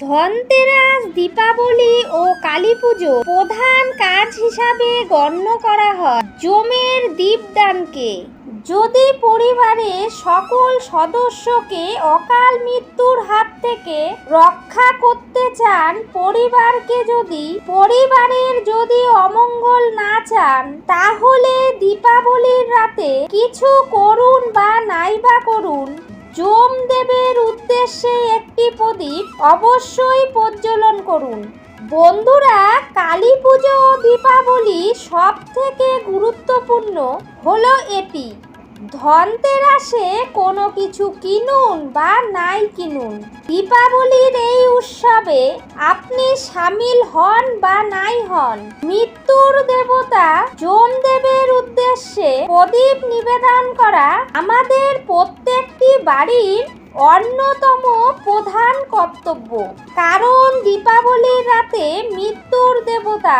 ধনতেরাস, দীপাবলি ও কালী পুজো প্রধান কাজ হিসাবে গণ্য করা হয়। জমের দীপদানকে যদি পরিবারে সকল সদস্যকে অকাল মৃত্যুর হাত থেকে রক্ষা করতে চান, পরিবারকে যদি, পরিবারের যদি অমঙ্গল না চান, তাহলে দীপাবলির রাতে কিছু করুন বা নাইবা করুন। দেবের উদ্দেশ্যে একটি প্রদীপ অবশ্যই প্রজ্বলন করুন। বন্ধুরা, কালী পুজো ও দীপাবলি সব থেকে গুরুত্বপূর্ণ হলো এটি। ধনতেরাসে কোনো কিছু কিনুন বা নাই কিনুন। দীপাবলির এই উৎসবে আপনি সামিল হন বা নাই হন। মৃত্যুর দেবতা যমদেবের উদ্দেশ্যে প্রদীপ নিবেদন করা আমাদের প্রত্যেকটি বাড়ির অন্যতম প্রধান কর্তব্য। কারণ দীপাবলির রাতে মৃত্যুর দেবতা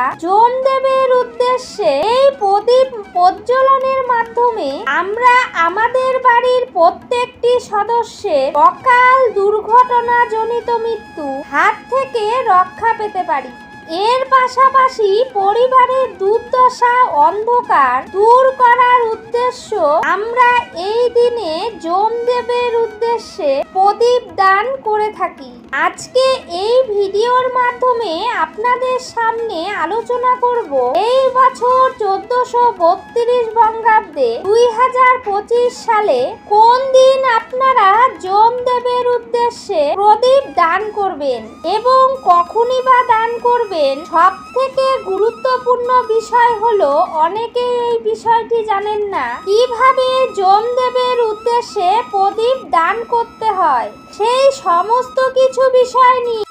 দেবের উদ্দেশ্যে এই প্রদীপ প্রজ্বলনের মাধ্যমে আমরা আমাদের বাড়ির প্রত্যেকটি সদস্যের অকাল দুর্ঘটনাজনিত মৃত্যু হাত থেকে রক্ষা পেতে পারি। এর পাশাপাশি পরিবারের দুর্দশা অন্ধকার দূর করার উদ্দেশ্য আমরা এই দিনে জমদেবের উদ্দেশ্যে প্রদীপ দান করে থাকি। আজকে এই ভিডিওর মাধ্যমে আপনাদের সামনে আলোচনা করব এই বছর চোদ্দশো বত্রিশ বঙ্গাব্দে দুই হাজার পঁচিশ সালে কোন দিন আপনারা জমদেবের উদ্দেশ্যে প্রদীপ দান করবেন এবং কখনই বা দান করবেন? সব থেকে গুরুত্বপূর্ণ বিষয় হলো, অনেকে এই বিষয়টি জানেন না। কীভাবে জমদেবের উদ্দেশ্যে প্রদীপ দান করতে হয়? সেই সমস্ত কিছু বিষয় নিয়ে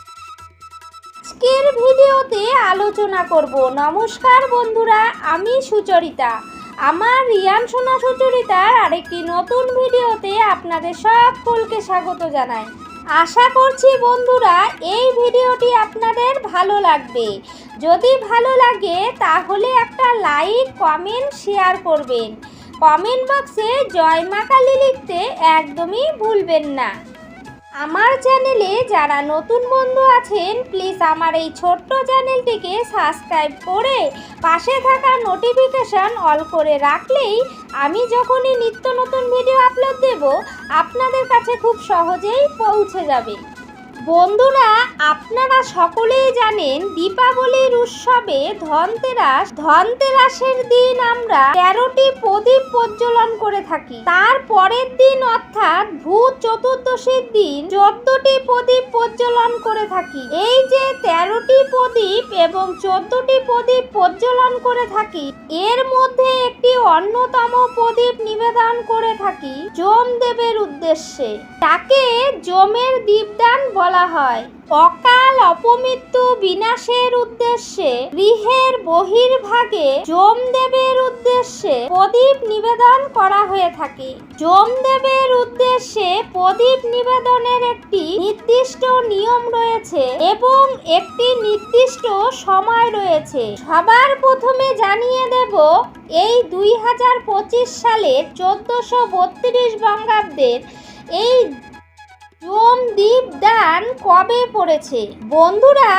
আজকের ভিডিওতে আলোচনা করব। নমস্কার বন্ধুরা, আমি সুচরিতা। আমার রিয়ান সোনা সুচরিতার আরেকটি নতুন ভিডিওতে আপনাদের সকলকে স্বাগত জানাই। আশা করছি বন্ধুরা, এই ভিডিওটি আপনাদের ভালো লাগবে। যদি ভালো লাগে, তাহলে একটা লাইক, কমেন্ট, শেয়ার করবেন। কমেন্ট বক্সে জয় মা কালী লিখতে একদমই ভুলবেন না। আমার চ্যানেলে যারা নতুন বন্ধু আছেন প্লিজ আমার এই ছোট্ট চ্যানেলটিকে সাবস্ক্রাইব করে পাশে থাকা নোটিফিকেশান অল করে রাখলেই আমি যখনই নিত্য নতুন ভিডিও আপলোড দেব আপনাদের কাছে খুব সহজেই পৌঁছে যাবে। বন্ধুরা, আপনারা সকলেই জানেন দীপাবলির উৎসবে ধনতেরাস ধনতেরাসের দিন আমরা তেরোটি প্রদীপ প্রজ্বলন করে থাকি। তার পরের দিন অর্থাৎ ভূত চতুর্দশীর দিন চোদ্দটি প্রদীপ প্রজ্বলন করে থাকি। এই যে তেরোটি প্রদীপ এবং চোদ্দটি প্রদীপ প্রজ্বলন করে থাকি, এর মধ্যে একটি অন্যতম প্রদীপ নিবেদন করে থাকি দেবের উদ্দেশ্যে। তাকে জমের দীপদান বলা হয়। অকাল অপমৃত্যু বিনাশের উদ্দেশ্যে, গৃহের বহির্ভাগে জমদেবের উদ্দেশ্যে প্রদীপ নিবেদন করা হয়ে থাকে। জমদেবের উদ্দেশ্যে প্রদীপ নিবেদনের একটি নির্দিষ্ট নিয়ম রয়েছে এবং একটি নির্দিষ্ট সময় রয়েছে। সবার প্রথমে জানিয়ে দেব, এই দুই হাজার পঁচিশ সালের চোদ্দশো বত্রিশ বঙ্গাব্দের এই জোম দ্বীপ দান কবে পড়েছে? বন্ধুরা,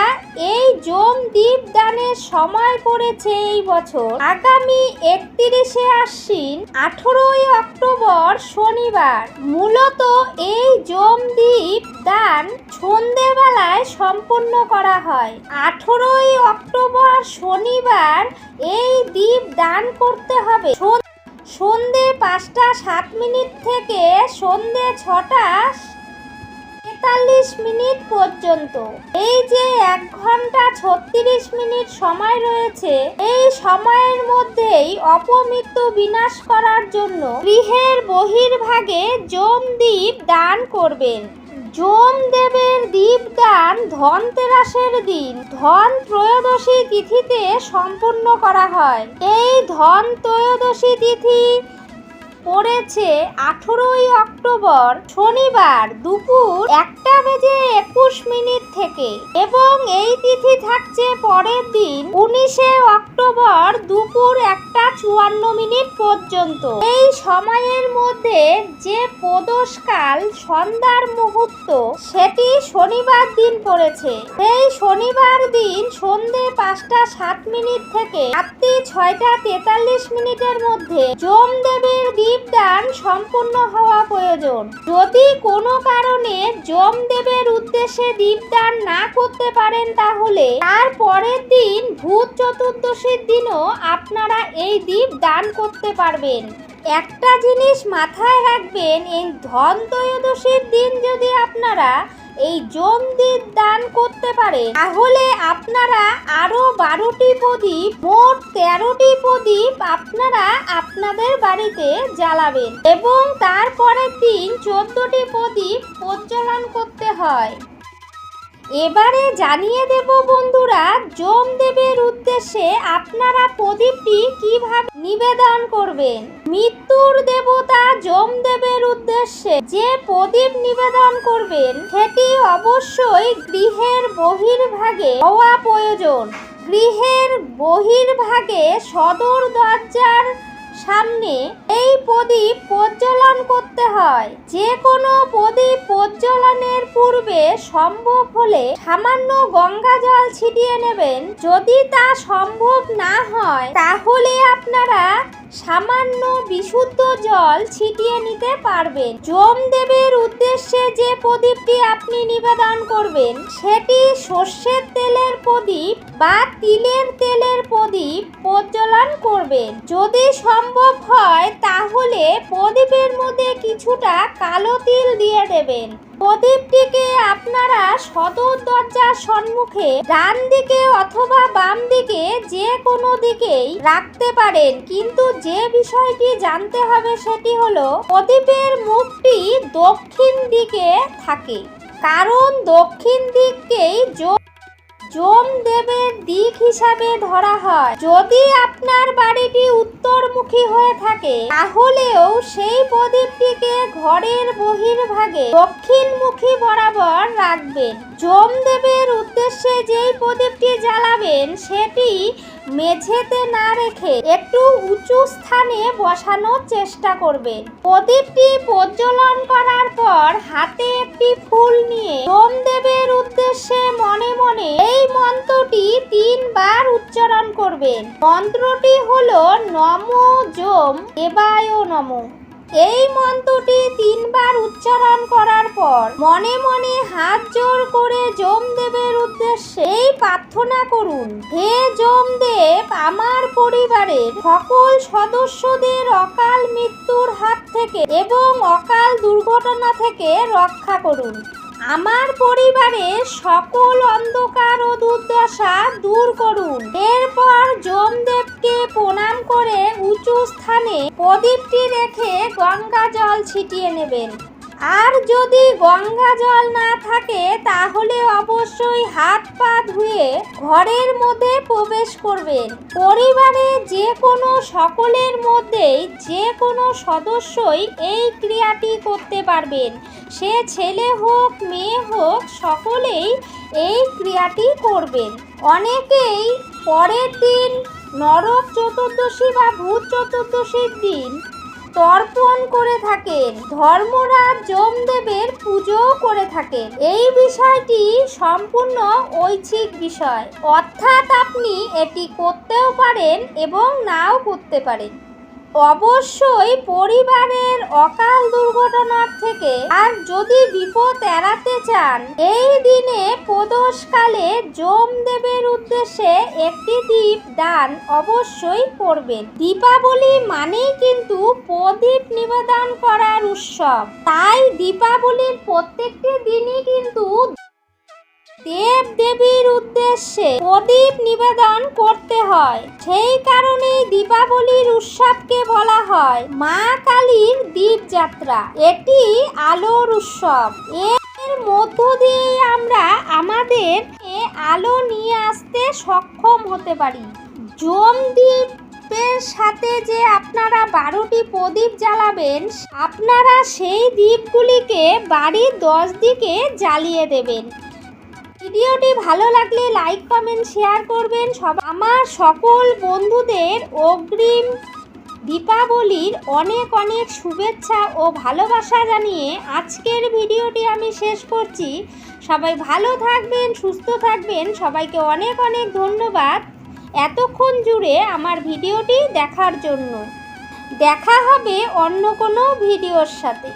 এই জোম দ্বীপ দানের সময় পড়েছে এই বছর। আগামী একত্রিশে আশ্বিন, আঠেরোই অক্টোবর শনিবার। মূলত এই জোম দ্বীপ দান সন্ধেবেলায় সম্পন্ন করা হয়। আঠেরোই অক্টোবর শনিবার এই দ্বীপ দান করতে হবে। সন্ধে পাঁচটা সাত মিনিট থেকে সন্ধে ছটা তেতাল্লিশ মিনিট পর্যন্ত। এই যে এক ঘণ্টা ছত্রিশ মিনিট সময় রয়েছে, এই সময়ের মধ্যেই অপমৃত্যু বিনাশ করার জন্য গৃহের বহির্ভাগে দ্বীপ দান করবেন। জোম দেবের দীপদান ধনতেরাসের দিন। ধন ত্রয়োদশী তিথিতে সম্পূর্ণ করা হয়। এই ধন ত্রয়োদশী তিথি পড়েছে আঠেরোই অক্টোবর শনিবার দুপুর একটা বেজে একুশ মিনিট থেকে এবং এই তিথি থাকছে পরের দিন উনিশে অক্টোবর দুপুর একটা চুয়ান্ন মিনিট পর্যন্ত। এই সময়ের মধ্যে যে প্রদোষকাল সন্ধ্যার মুহূর্ত, সেটি শনিবার দিন পড়েছে। এই শনিবার দিন সন্ধে পাঁচটা সাত মিনিট থেকে রাত্রি ছয়টা তেতাল্লিশ মিনিটের মধ্যে জম দেবের দীপদান সম্পূর্ণ হওয়া প্রয়োজন। যদি কোনো কারণে জম দেবের উদ্দেশ্যে দীপদান না করতে পারেন তাহলে, তার পরের দিন ভূত চতুর্দশীর দিনও আপনারা এই দীপ দান করতে পারবেন। একটা জিনিস মাথায় রাখবেন, এই ধন ত্রয়োদশীর দিন যদি আপনারা এই জমদির দান করতে পারে। তাহলে আপনারা আরও বারোটি প্রদীপ, মোট তেরোটি প্রদীপ আপনারা আপনাদের বাড়িতে জ্বালাবেন এবং তারপরের দিন চোদ্দটি প্রদীপ প্রজ্বলন করতে হয়। এবারে জানিয়ে দেব বন্ধুরা জম দেবের উদ্দেশ্যে আপনারা প্রদীপটি কীভাবে নিবেদন করবেন? মৃত্যুর দেবতা জম দেবের উদ্দেশ্যে যে প্রদীপ নিবেদন করবেন, সেটি অবশ্যই গৃহের বহির্ভাগে হওয়া প্রয়োজন। গৃহের বহির্ভাগে সদর দরজার সামনে এই প্রদীপ প্রজ্বলন করতে হয়। যে কোনো প্রদীপ প্রজ্বলনের পূর্বে সম্ভব হলে সামান্য গঙ্গা জল ছিটিয়ে নেবেন। যদি তা সম্ভব না হয়, তাহলে আপনারা সামান্য বিশুদ্ধ জল ছিটিয়ে নিতে পারবেন। জম দেবের উদ্দেশ্যে যে প্রদীপটি আপনি নিবেদন করবেন, সেটি সর্ষের তেলের প্রদীপ বা তিলের তেলের প্রদীপ প্রজ্বলন করবেন। যদি সম্ভব হয়, তাহলে প্রদীপের মধ্যে কিছুটা কালো তিল দিয়ে দেবেন। প্রদীপটিকে আপনারা সদর দরজার সম্মুখে ডান দিকে অথবা বাম দিকে যে কোনো দিকেই রাখতে পারেন। কিন্তু যে বিষয়টি জানতে হবে সেটি হলো, প্রদীপের মুখটি দক্ষিণ দিকে থাকে। কারণ দক্ষিণ দিককেই জো জম দেবের দিক হিসাবে ধরা হয়। যদি আপনার বাড়িটি উত্তরমুখী হয়ে থাকে, তাহলেও সেই প্রদীপটিকে ঘরের বহির্ভাগে দক্ষিণমুখী বরাবর রাখবেন। জম দেবের উদ্দেশ্যে যেই প্রদীপটি জ্বালাবেন, সেটি মেঝেতে না রেখে একটু উঁচু স্থানে বসানোর চেষ্টা করবে। প্রদীপটি প্রজ্বলন করার পর হাতে একটি ফুল নিয়ে সোমদেবের উদ্দেশ্যে মনে মনে এই মন্ত্রটি তিনবার উচ্চারণ করবেন মন্ত্রটি হল নম জোম দেবায় নম। এই মন্ত্রটি তিনবার উচ্চারণ করার পর মনে মনে হাত জোর করে জমদেবের উদ্দেশ্যে এই প্রার্থনা করুন। হে জমদেব আমার পরিবারের সকল সদস্যদের অকাল মৃত্যুর হাত থেকে এবং অকাল দুর্ঘটনা থেকে রক্ষা করুন। আমার পরিবারে সকল অন্ধকার ও দুর্দশা দূর করুন। এরপর জমদেবকে প্রণাম করে উঁচু স্থানে প্রদীপটি রেখে গঙ্গা জল ছিটিয়ে নেবেন। আর যদি গঙ্গা জল না থাকে, তাহলে অবশ্যই হাত পা ধুয়ে ঘরের মধ্যে প্রবেশ করবেন। পরিবারে যে কোনো সকলের মধ্যেই যে কোনো সদস্যই এই ক্রিয়াটি করতে পারবেন। সে ছেলে হোক, মেয়ে হোক, সকলেই এই ক্রিয়াটি করবেন। অনেকেই পরের দিন নরক চতুর্দশী বা ভূত চতুর্দশীর দিন তর্পণ করে থাকেন, ধর্মরাজ যমদেবের পুজোও করে থাকেন। এই বিষয়টি সম্পূর্ণ ঐচ্ছিক বিষয়। অর্থাৎ আপনি এটি করতেও পারেন এবং নাও করতে পারেন। অবশ্যই পরিবারের অকাল দুর্ঘটনার থেকে আর যদি বিপদ এড়াতে চান, এই দিনে প্রদোষকালে জমদেবের উদ্দেশ্যে একটি দ্বীপ দান অবশ্যই করবেন। দীপাবলি মানেই কিন্তু প্রদীপ নিবেদন করার উৎসব। তাই দীপাবলির প্রত্যেকটি দিনই কিন্তু দেব দেবীর উদ্দেশ্যে প্রদীপ নিবেদন করতে হয়। সেই কারণেই দীপাবলির উৎসবকে বলা হয় মা কালীর দীপ যাত্রা এটি আলোর উৎসব। এর মধ্য দিয়ে আমরা আমাদের আলো নিয়ে আসতে সক্ষম হতে পারি। জম দ্বীপ সাথে যে আপনারা বারোটি প্রদীপ জ্বালাবেন, আপনারা সেই দ্বীপগুলিকে বাড়ির দশ দিকে জ্বালিয়ে দেবেন। ভিডিওটি ভালো লাগলে লাইক, কমেন্ট, শেয়ার করবেন। সব আমার সকল বন্ধুদের অগ্রিম দীপাবলির অনেক অনেক শুভেচ্ছা ও ভালোবাসা জানিয়ে আজকের ভিডিওটি আমি শেষ করছি। সবাই ভালো থাকবেন, সুস্থ থাকবেন। সবাইকে অনেক অনেক ধন্যবাদ এতক্ষণ জুড়ে আমার ভিডিওটি দেখার জন্য। দেখা হবে অন্য কোনো ভিডিওর সাথে।